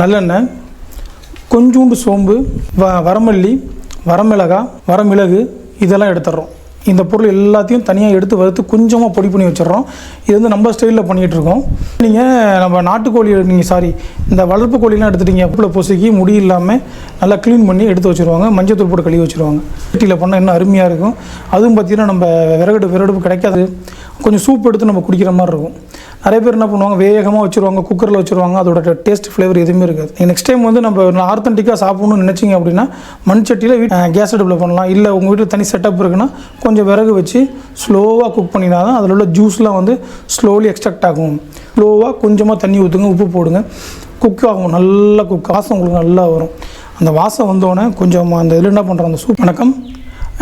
நல்லெண்ணெய் கொஞ்சூண்டு சோம்பு வ வரமல்லி வரமிளகா வரமிளகு இதெல்லாம் எடுத்துடுறோம். இந்த பொருள் எல்லாத்தையும் தனியாக எடுத்து வறுத்து கொஞ்சமாக பொடி பண்ணி வச்சிடுறோம். இது வந்து நம்ம ஸ்டைலில் பண்ணிகிட்டு இருக்கோம். நீங்கள் நம்ம நாட்டுக்கோழி நீங்கள் சாரி இந்த வளர்ப்பு கோழிலாம் எடுத்துட்டீங்க அப்பில் பொசுக்கி முடி இல்லாமல் நல்லா க்ளீன் பண்ணி எடுத்து வச்சுருவாங்க. மஞ்சள் தூள் போட்டு கழுவி வச்சுருவாங்க. வீட்டில் பண்ணால் இன்னும் அருமையாக இருக்கும். அதுவும் பார்த்தீங்கன்னா நம்ம விறகடுப்பு விறகடுப்பு கிடைக்காது. கொஞ்சம் சூப் எடுத்து நம்ம குடிக்கிற மாதிரி இருக்கும். நிறைய பேர் என்ன பண்ணுவாங்க வேகமாக வச்சுருவாங்க குக்கரில் வச்சுருவாங்க அதோட டேஸ்ட் ஃப்ளேவர் எதுவுமே இருக்காது. நெக்ஸ்ட் டைம் வந்து நம்ம ஆர்த்தன்டிக்காக சாப்பிடணும்னு நினச்சிங்க அப்படின்னா மண் சட்டியில் வீட் கேஸ் அடுப்பில் பண்ணலாம். இல்லை உங்கள் வீட்டில் தனி செட்டப் இருக்குன்னா கொஞ்சம் விறகு வச்சு ஸ்லோவாக குக் பண்ணினா தான் அதில் உள்ள ஜூஸ்லாம் வந்து ஸ்லோலி எக்ஸ்ட்ராக்ட் ஆகும். ஸ்லோவாக கொஞ்சமாக தண்ணி ஊற்றுங்க உப்பு போடுங்க. குக் ஆகும் நல்லா குக் வாசம் உங்களுக்கு நல்லா வரும். அந்த வாசம் வந்தோடனே கொஞ்சம் அந்த இதில் என்ன பண்ணுறோம் அந்த சூப் வணக்கம்.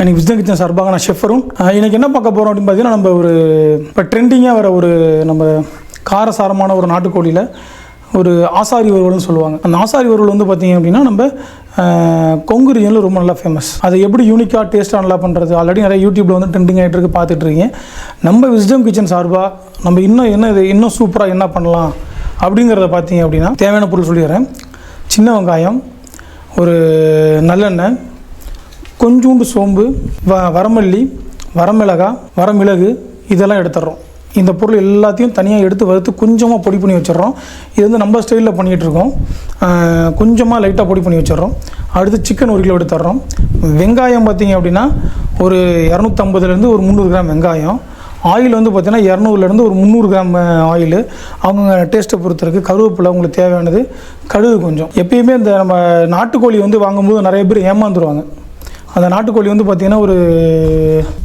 எனக்கு விஸ்தம் கிச்சன் சார்பாக நான் ஷெஃபரும் இன்னைக்கு என்ன பார்க்க போகிறோம் அப்படின்னு பார்த்தீங்கன்னா நம்ம ஒரு இப்போ ட்ரெண்டிங்காக வர ஒரு நம்ம காரசாரமான ஒரு நாட்டுக்கோழியில் ஒரு ஆசாரி வறுவல்னு சொல்லுவாங்க. அந்த ஆசாரி வறுவல் வந்து பார்த்தீங்க அப்படின்னா நம்ம கொங்கு ரீஜனில் ரொம்ப நல்லா ஃபேமஸ் அதை எப்படி யூனிக்காக டேஸ்ட்டாக நல்லா பண்ணுறது ஆல்ரெடி நிறைய யூடியூப்பில் வந்து ட்ரெண்டிங் ஆகிட்டு இருக்கு பார்த்துட்டு நம்ம விஸ்டம் கிச்சன் சார்பாக நம்ம இன்னும் என்ன இது இன்னும் சூப்பராக என்ன பண்ணலாம்? அப்படிங்கிறத பார்த்தீங்க அப்படின்னா தேவையான பொருள் சொல்லிடுறேன். சின்ன வெங்காயம் ஒரு நல்லெண்ணெய் கொஞ்சோண்டு சோம்பு வ வரமல்லி வரமிளகா வரமிளகு இதெல்லாம் எடுத்துடுறோம் இந்த பொருள் எல்லாத்தையும் தனியாக எடுத்து வறுத்து கொஞ்சமாக பொடி பண்ணி வச்சிடுறோம் இது வந்து நம்ம ஸ்டைலில் பண்ணிகிட்ருக்கோம். கொஞ்சமாக லைட்டாக பொடி பண்ணி வச்சிடுறோம் அடுத்து சிக்கன் ஒரு கிலோ எடுத்துடுறோம் வெங்காயம் பார்த்திங்க அப்படின்னா ஒரு இரநூத்தம்பதுலேருந்து ஒரு முந்நூறு கிராம் வெங்காயம். ஆயில் வந்து பார்த்திங்கன்னா இரநூறுலேருந்து ஒரு முந்நூறு கிராம் ஆயில். அவங்க டேஸ்ட்டை பொறுத்து இருக்குது கருவேப்பிலை அவங்களுக்கு தேவையானது. கடுகு கொஞ்சம். எப்பயுமே இந்த நம்ம நாட்டுக்கோழி வந்து வாங்கும்போது நிறைய பேர் ஏமாந்துருவாங்க. அந்த நாட்டுக்கோழி வந்து பார்த்திங்கன்னா ஒரு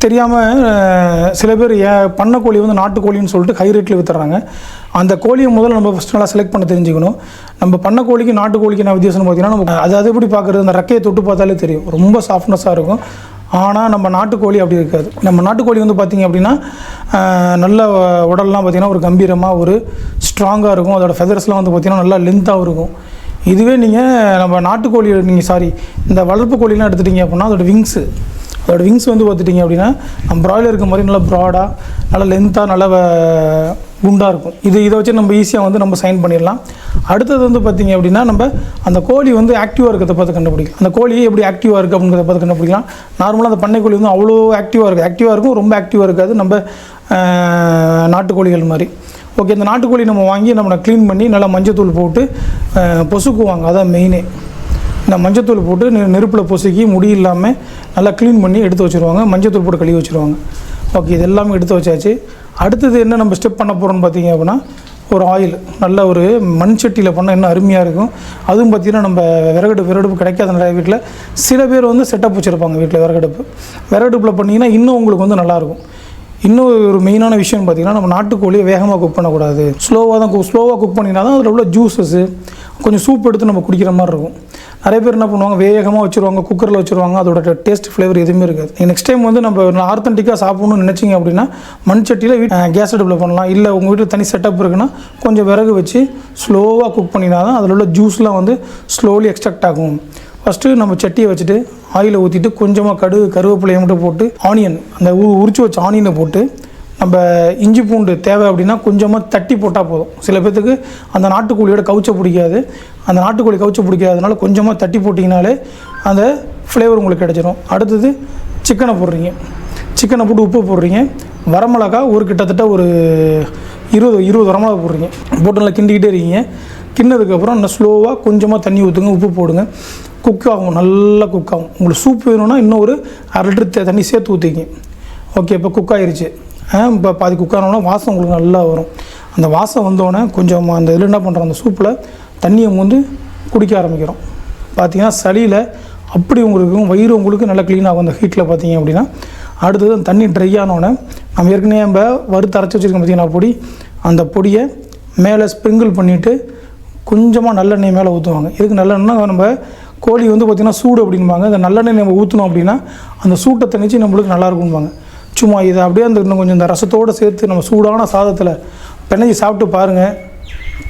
தெரியாமல் சில பேர் ஏ பண்ண கோழி வந்து நாட்டுக்கோழின்னு சொல்லிட்டு ஹை ரேட்டில் வித்துறாங்க அந்த கோழியை முதல்ல நம்ம ஃபஸ்ட் நல்லா செலக்ட் பண்ண தெரிஞ்சுக்கணும். நம்ம பண்ண கோழிக்கு நாட்டுக்கோழிக்கு என்ன வித்தியாசம்னு பார்த்தீங்கன்னா நம்ம அது அது எப்படி பார்க்குறது? அந்த ரெக்கையை தொட்டு பார்த்தாலே தெரியும். ரொம்ப சாஃப்ட்னஸாக இருக்கும். ஆனால் நம்ம நாட்டுக்கோழி அப்படி இருக்காது. நம்ம நாட்டுக்கோழி வந்து பார்த்திங்க அப்படின்னா நல்ல உடல்லாம் பார்த்திங்கன்னா ஒரு கம்பீரமாக ஒரு ஸ்ட்ராங்காக இருக்கும். அதோட ஃபெதர்ஸ்லாம் வந்து பார்த்திங்கன்னா நல்லா லென்த்தாகவும் இருக்கும். இதுவே நீங்கள் நம்ம நாட்டுக்கோழி நீங்கள் சாரி இந்த வளர்ப்பு கோழிலாம் எடுத்துட்டீங்க அப்படின்னா அதோட விங்ஸு அதோட விங்ஸ் வந்து பார்த்துட்டிங்க அப்படின்னா நம்ம ப்ராய்லருக்கு மாதிரி நல்லா ப்ராடாக நல்லா லென்த்தாக நல்லா குண்டாக இருக்கும். இது இதை வச்சு நம்ம ஈஸியாக வந்து நம்ம சைன் பண்ணிடலாம். அடுத்தது வந்து பார்த்திங்க அப்படின்னா நம்ம அந்த கோழி வந்து ஆக்டிவாக இருக்கிறத பார்த்து கண்டுபிடிக்கலாம். அந்த கோழி எப்படி ஆக்டிவாக இருக்குது அப்படிங்கிறத பார்த்து கண்டுபிடிக்கலாம். நார்மலாக அந்த பண்ணை கோழி வந்து அவ்வளோ ஆக்டிவாக இருக்குது ஆக்டிவாக இருக்கும் ரொம்ப ஆக்டிவாக இருக்காது. நம்ம நாட்டுக்கோழிகள் மாதிரி. ஓகே இந்த நாட்டுக்கோழி நம்ம வாங்கி நம்ம க்ளீன் பண்ணி நல்லா மஞ்சத்தூள் போட்டு பொசுக்குவாங்க. அதான் மெயினே இந்த மஞ்சத்தூள் போட்டு நெருப்பில் பொசுக்கி முடி இல்லாமல் நல்லா க்ளீன் பண்ணி எடுத்து வச்சுருவாங்க. மஞ்சத்தூள் போட்டு கழுவி வச்சுருவாங்க. ஓகே இது எல்லாமே எடுத்து வச்சாச்சு. அடுத்தது என்ன நம்ம ஸ்டெப் பண்ண போகிறோம்னு பார்த்தீங்க அப்படின்னா ஒரு ஆயில் நல்ல ஒரு மண் சட்டியில் பண்ணால் இன்னும் அருமையாக இருக்கும். அதுவும் பார்த்திங்கன்னா நம்ம விறகடுப்பு விறகடுப்பு கிடைக்காத நிறைய வீட்டில் சில பேர் வந்து செட்டப் வச்சுருப்பாங்க வீட்டில் விறகடுப்பு. விறகடுப்பில் பண்ணிங்கன்னா இன்னும் உங்களுக்கு வந்து நல்லாயிருக்கும் இன்னும் ஒரு மெயினான விஷயம் பார்த்தீங்கன்னா நம்ம நாட்டுக்கோழியை வேகமாக குக் பண்ணக்கூடாது. ஸ்லோவாக தான் குக் ஸ்லோவாக குக் பண்ணிங்கன்னா தான் அதில் உள்ள ஜூஸஸ்ஸு கொஞ்சம் சூப் எடுத்து நம்ம குடிக்கிற மாதிரி இருக்கும். நிறைய பேர் என்ன பண்ணுவாங்க வேகமாக வச்சுருவாங்க குக்கரில் வச்சுருவாங்க அதோட டேஸ்ட் ஃப்ளேவர் எதுவுமே இருக்காது. நெக்ஸ்ட் டைம் வந்து நம்ம ஆர்த்தன்டிக்காக சாப்பிடணும்னு நினச்சிங்க அப்படின்னா மண் சட்டியில் வீட் கேஸ் அடுப்பில் பண்ணலாம். இல்லை உங்கள் வீட்டில் தனி செட்டப் இருக்குன்னா கொஞ்சம் விறகு வச்சு ஸ்லோவாக குக் பண்ணினா தான் அதில் உள்ள ஜூஸ்லாம் வந்து ஸ்லோலி எக்ஸ்ட்ராக்ட் ஆகும். ஃபஸ்ட்டு நம்ம சட்டியை வச்சுட்டு ஆயிலை ஊற்றிட்டு கொஞ்சமாக கடுகு கருவேப்பிலையை மட்டும் போட்டு ஆனியன் அந்த உ உரிச்சு வச்ச ஆனியனை போட்டு நம்ம இஞ்சி பூண்டு தேவை அப்படின்னா கொஞ்சமாக தட்டி போட்டால் போதும். சில பேர்த்துக்கு அந்த நாட்டுக்கோழியோட கவுச்ச பிடிக்காது. அந்த நாட்டுக்கோழி கவுச்ச பிடிக்காதனால கொஞ்சமாக தட்டி போட்டிங்கனாலே அந்த ஃப்ளேவர் உங்களுக்கு கிடச்சிரும். அடுத்தது சிக்கனை போடுறீங்க. சிக்கனை போட்டு உப்பு போடுறீங்க. வரமிளகா ஒரு கிட்டத்தட்ட ஒரு இருபது இருபது வரமிளகா போடுறீங்க. போட்டு நல்லா கிண்டிக்கிட்டே இருக்கீங்க. கிண்ணதுக்கப்புறம் நல்லா ஸ்லோவாக கொஞ்சமாக தண்ணி ஊற்றுங்க உப்பு போடுங்க. குக் ஆகும் நல்லா குக் ஆகும். உங்களுக்கு சூப் வேணும்னா இன்னும் ஒரு அரை லிட்டர் தண்ணி சேர்த்து ஊற்றிங்க ஓகே இப்போ குக் ஆயிருச்சு. இப்போ பாதி குக் ஆனோன்னா வாசம் உங்களுக்கு நல்லா வரும். அந்த வாசம் வந்தோடனே கொஞ்சம் அந்த இதில் என்ன பண்ணுறோம் அந்த சூப்பில் தண்ணியை வந்து குடிக்க ஆரம்பிக்கிறோம். பார்த்தீங்கன்னா சளியில் அப்படி உங்களுக்கு வயிறு உங்களுக்கு நல்லா க்ளீன் ஆகும். அந்த ஹீட்டில் பார்த்தீங்க அப்படின்னா அடுத்தது அந்த தண்ணி ட்ரை ஆனோடனே நம்ம ஏற்கனவே நம்ம வறுத்து அரைச்சி வச்சுருக்கோம் பார்த்தீங்கன்னா பொடி. அந்த பொடியை மேலே ஸ்ப்ரிங்கிள் பண்ணிவிட்டு கொஞ்சமாக நல்லெண்ணெய் மேலே ஊற்றுவாங்க இதுக்கு நல்லெண்ணெய் நம்ம கோழி வந்து பார்த்திங்கன்னா சூடு அப்படின்பாங்க. அந்த நல்லெண்ணெய் நம்ம ஊற்றினோம் அப்படின்னா அந்த சூட்டை தணிச்சு நம்மளுக்கு நல்லாயிருக்கும்பாங்க சும்மா இதை அப்படியே அந்த இன்னும் கொஞ்சம் இந்த ரசத்தோடு சேர்த்து நம்ம சூடான சாதத்தில் பிணைஞ்சி சாப்பிட்டு பாருங்கள்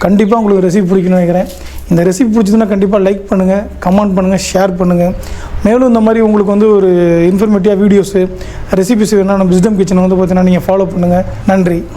கண்டிப்பாக உங்களுக்கு ரெசிபி பிடிக்கணும்னு நினைக்கிறேன். இந்த ரெசிபி பிடிச்சதுன்னா கண்டிப்பாக லைக் பண்ணுங்கள் கமெண்ட் பண்ணுங்கள் ஷேர் பண்ணுங்கள் மேலும் இந்த மாதிரி உங்களுக்கு வந்து ஒரு இன்ஃபர்மேட்டிவாக வீடியோஸு ரெசிபிஸ் வேணால் நம்ம விஸ்டம் கிச்சனை வந்து பார்த்தீங்கன்னா நீங்கள் ஃபாலோ பண்ணுங்கள் நன்றி.